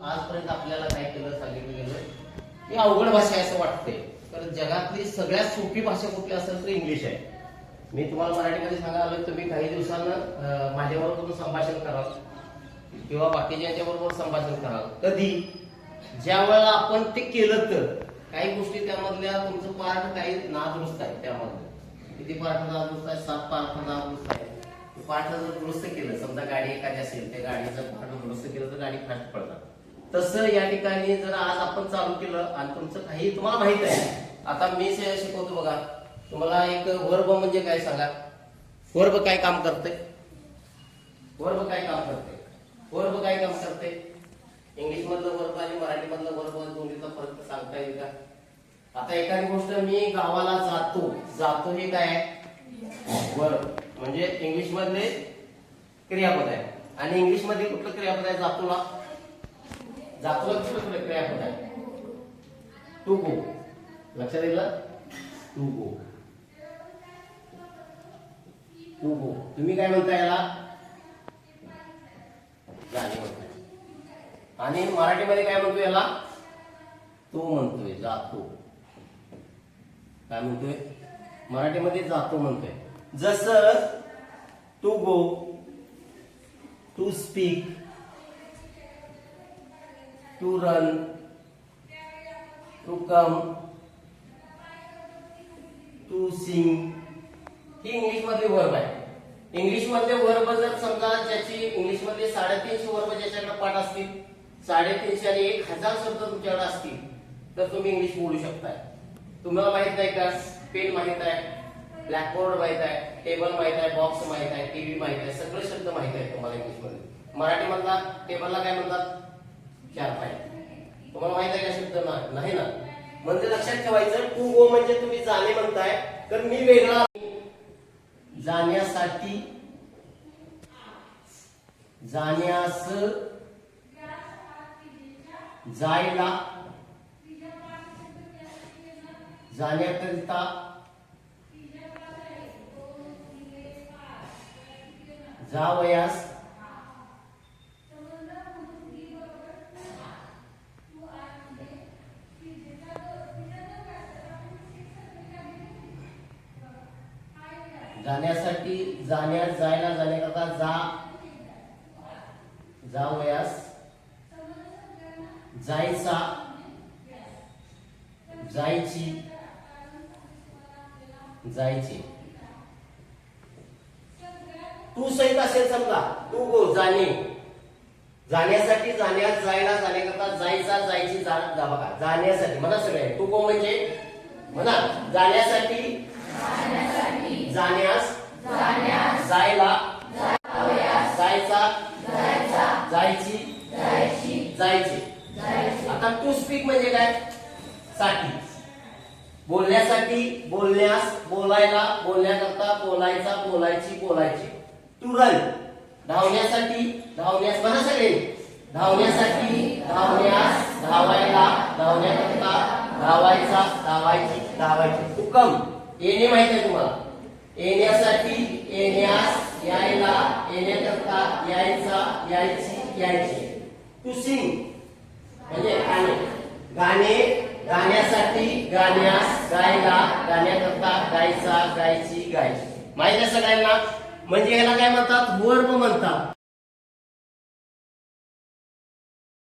आजपर्यंत आपल्याला काय केलं सांगितलं गेलं ही अवघड भाषा आहे असं वाटतंय. तर जगातली सगळ्यात सोपी भाषा कुठली असेल तर इंग्लिश आहे. मी तुम्हाला मराठीमध्ये सांगायला आलो तुम्ही काही दिवसानं माझ्याबरोबर संभाषण कराल किंवा बाकीच्या बरोबर संभाषण कराल. कधी? ज्या वेळेला आपण ते केलं तर. काही गोष्टी त्यामधल्या तुमचं पार्ट काही नादुरुस्त आहे त्यामधलं. किती पार्ट नादुरुस्त आहे सात पार्ट नादुरुस्त आहे पार्ट जर दुरुस्त केलं समजा गाडी एखादी असेल त्या गाडीचं पार्ट दुरुस्त केलं तर गाडी फास्ट पडतात. तसं या ठिकाणी जर आज आपण चालू केलं आणि तुमचं काही तुम्हाला माहीत आहे. आता मी शिकवतो बघा. तुम्हाला एक वर्ब म्हणजे काय सांगा? वर्ब काय काम करते वर्ब काय काम करते वर्ब काय काम करते इंग्लिश मधलं वर्ब आणि मराठी मधलं वर्ब दोन्हीचा फरक सांगता येईल का? आता एखादी गोष्ट मी गावाला जातो. जातो हे काय? वर्ब. म्हणजे इंग्लिश मधले क्रियापद आहे. आणि इंग्लिशमध्ये कुठलं क्रियापद आहे? जातोला जातो कुठलं प्रक्रिया क्रियापद आहे टू गो लक्षात येईल टू गो टू गो तुम्ही काय म्हणता याला? जाणे म्हणताय. आणि मराठीमध्ये काय म्हणतो याला? तो म्हणतोय जातो. काय म्हणतोय? मराठीमध्ये जातो म्हणतोय. जसं to go to speak to run to to sing he English मधले वर्ब आहे. इंग्लिश मधले वर्ब जर समजा ज्याची इंग्लिश मधले साडेतीनशे वर्ब ज्याच्याकडे पाठ असतील साडेतीनशे आणि एक हजार शब्द तुमच्याकडे असतील तर तुम्ही इंग्लिश बोलू शकताय. तुम्हाला माहीत नाही का? पेन माहीत आहे ब्लॅकबोर्ड माहीत आहे टेबल माहीत आहे बॉक्स माहीत आहे टीव्ही माहीत आहे सगळे शब्द माहीत आहेत तुम्हाला इंग्लिशमध्ये मराठी मधला टेबलला काय म्हणतात? चार पाय तुम्हाला माहीत आहे का शब्द ना- नाही ना? म्हणजे लक्षात ठेवायचं टू गो हो म्हणजे तुम्ही जाणे म्हणताय तर मी वेगळा जाण्यासाठी जाण्यास जायला जाण्याकरिता जावयास जाण्यासाठी जाण्यास जायला जाण्याकरता जा. जावयास जायचा. जायची. जायचे. तू सहित असेल समजा तू गो जाणे. जाण्यासाठी जाण्यास जायला जाण्याकरता जायचा जायची जा बघा जाण्यासाठी. म्हणा सगळे तू गो म्हणजे? म्हणा जाण्यासाठी. जाण्यास जायला जायचा जायची जायचे. आता टू स्पीक म्हणजे काय? साठी. बोलण्यासाठी बोलण्यास बोलायला बोलण्याकरता बोलायचा बोलायची बोलायची. टू रन धावण्यासाठी धावण्यास म्हणा सगळे. धावण्यासाठी धावण्यास धावायला धावण्याकरता धावायचा धावायची धावायची. टू कम येणे माहीत आहे तुम्हाला. येण्यासाठी येण्यास यायला येण्याकरता यायचा यायची यायची. टू सिंग म्हणजे गाणे गाणे गाण्यासाठी गाण्यास गायला गाण्याकरता गायचा गायची गायची. माहिती सगळ्यांना? म्हणजे याला काय म्हणतात? वर्ब म्हणतात.